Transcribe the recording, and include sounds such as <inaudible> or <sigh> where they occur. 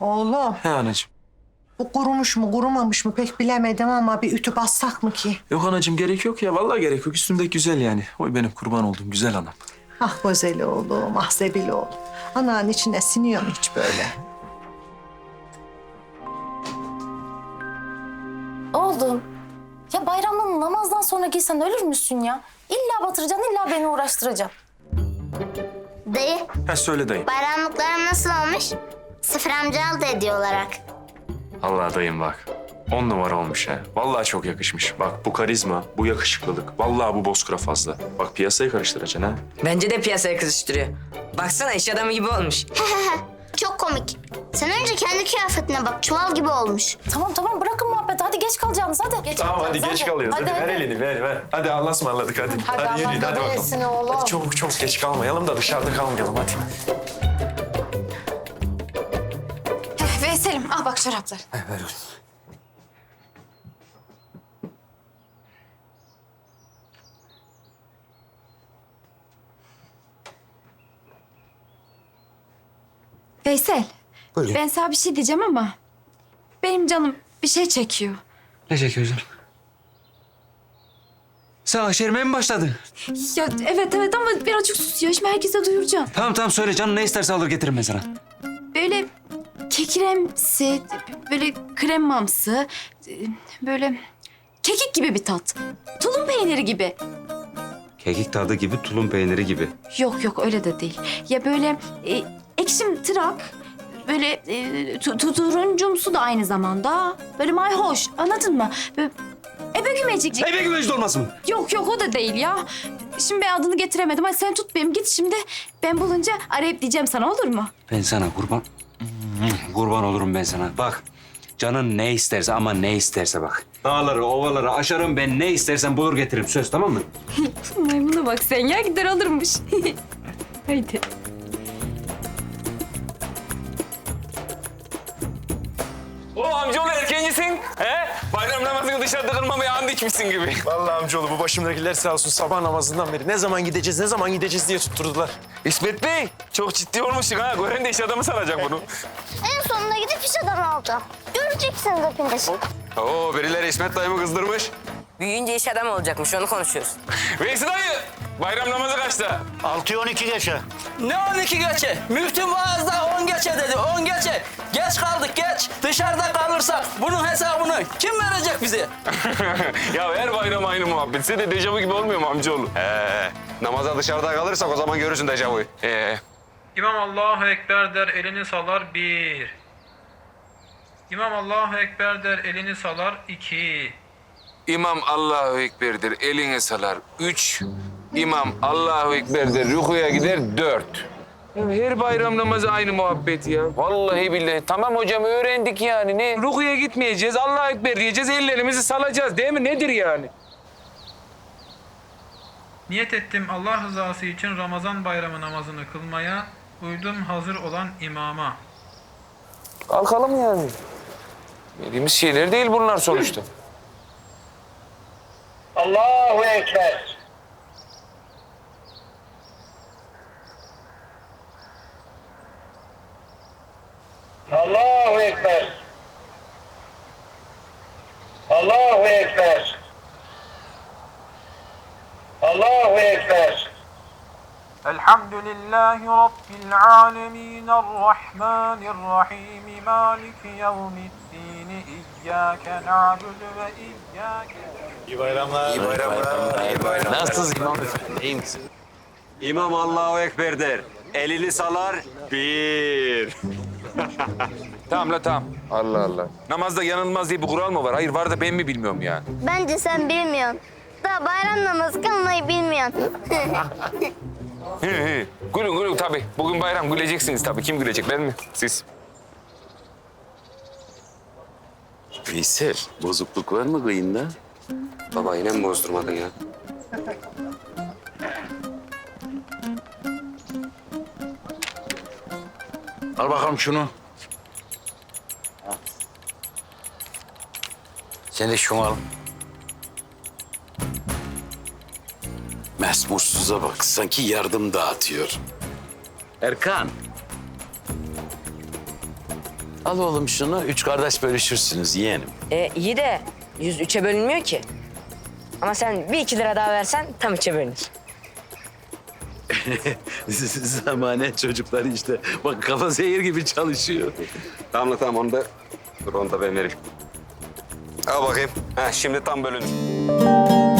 Oğlum He anacığım. bu kurumuş mu kurumamış mı pek bilemedim ama bir ütü bassak mı ki? Yok anacığım gerek yok ya. Vallahi gerek yok. Üstümde güzel yani. Oy benim kurban olduğum güzel anam. Ah güzel oğlum, ah zebil oğlum. Ananın içine siniyor mu hiç böyle? Oğlum. Ya bayramdan namazdan sonra giysen ölür müsün ya? İlla batıracaksın, illa beni uğraştıracaksın. Dayı, Ha söyle dayım. bayramlıklarım nasıl olmuş? Sıfır amcalı da hediye olarak. Allah dayım bak. On numara olmuş ha. Vallahi çok yakışmış. Bak bu karizma, bu yakışıklılık. Vallahi bu bozkura fazla. Bak piyasayı karıştıracaksın ha. Bence de piyasaya kızıştırıyor. Baksana iş adamı gibi olmuş. <laughs> Çok komik. Sen önce kendi kıyafetine bak, çuval gibi olmuş. Tamam tamam bırakın muhabbeti. Hadi geç kalacaksınız hadi. Geç Tamam hadi kalacağız, geç kalıyoruz. Hadi, ver elini ver ver. Hadi Allah'a ısmarladık hadi. Hadi Allah yürüyün, kabul bakalım. etsin oğlum. Hadi çabuk çok geç kalmayalım da dışarıda kalmayalım hadi. Al bak şaraplar. Veysel, ben sana bir şey diyeceğim ama benim canım bir şey çekiyor. Ne çekiyorsun? Sen aşermeye mi başladın? Ya evet evet ama birazcık sus ya. Şimdi herkese duyuracağım. Tamam tamam söyle canın ne isterse alır getiririm ben sana. Böyle kekiremsi, böyle kremamsı, böyle kekik gibi bir tat. Tulum peyniri gibi. Kekik tadı gibi, tulum peyniri gibi. Yok yok öyle de değil. Ya böyle e, ekşim tırak, böyle e, tu, tu- turuncumsu da aynı zamanda. Böyle mayhoş anladın mı? Böyle ebe gümecik. Ebe güvecde olmasın mı? Yok yok o da değil ya. Şimdi ben adını getiremedim. Hadi sen tut benim git şimdi. Ben bulunca arayıp diyeceğim sana olur mu? Ben sana kurban... kurban olurum ben sana. Bak canın ne isterse ama ne isterse bak. Dağları, ovaları aşarım ben ne istersen bulur getiririm. Söz tamam mı? <laughs> Maymuna bak sen ya gider alırmış. <laughs> Haydi. O amcaoğlu? Bayram namazını dışarıda kılmamaya and içmişsin gibi. Vallahi amcaoğlu bu başımdakiler sağ olsun sabah namazından beri ne zaman gideceğiz ne zaman gideceğiz diye tutturdular. İsmet Bey, çok ciddi olmuşsun ha. Gören de iş adamı sanacak bunu. En sonunda gidip iş adamı olacağım. Göreceksiniz hepiniz. Oo, birileri İsmet dayımı kızdırmış. Büyüyünce iş adamı olacakmış onu konuşuyoruz. Veysi dayı, bayram namazı kaçta? 6-12 geçe. Ne 12 geçe? Müftü vaazda 10 geçe dedi, 10 geçe. Geç kaldık, geç. Dışarıda kim verecek bize? <laughs> ya her bayram aynı muhabbet. Size de dejavu gibi olmuyor mu amcaoğlu? He, namaza dışarıda kalırsak o zaman görürsün dejavuyu. Ee, İmam Allahu Ekber der elini salar bir. İmam Allahu Ekber der elini salar iki. İmam Allahu Ekber'dir, elini salar. Üç. İmam Allahu Ekber'dir, rukuya gider. Dört. Her bayram namazı aynı muhabbet ya. Vallahi billahi. Tamam hocam öğrendik yani. Ne? Rukuya gitmeyeceğiz, Allahu Ekber diyeceğiz, ellerimizi salacağız değil mi? Nedir yani? Niyet ettim Allah rızası için Ramazan bayramı namazını kılmaya. Uydum hazır olan imama. Kalkalım yani. Bildiğimiz şeyler değil bunlar sonuçta. Allahu Ekber. Allahu Ekber. Allahu Ekber. Allahu Ekber. Elhamdülillahi Rabbil alemin Errahmanirrahim Maliki yevmiddin İyyâke na'budu ve iyyâke Nasılsınız imam? İmam Allahu Ekber der. Elini salar. Bir. Tamam la tamam. Allah Allah. Namazda yanılmaz diye bir kural mı var? Hayır var da ben mi bilmiyorum ya? Bence sen bilmiyorsun. Daha bayram namazı kılmayı bilmiyorsun. Hı hı. Gülün gülün tabii. Bugün bayram güleceksiniz tabii. Kim gülecek ben mi? Siz. Veysel, bozukluk var mı kıyında? Baba yine mi bozdurmadın ya? Al bakalım şunu. Sen de şunu al. Mesmursuza bak, sanki yardım dağıtıyor. Erkan. Al oğlum şunu, üç kardeş bölüşürsünüz yeğenim. E, iyi de yüz üçe bölünmüyor ki. Ama sen bir iki lira daha versen tam üçe bölünür. <laughs> Zamane çocuklar işte. Bak kafa zehir gibi çalışıyor. Tamam tamam onu da dur onu da ben vereyim. Al bakayım. Ha, şimdi tam bölün.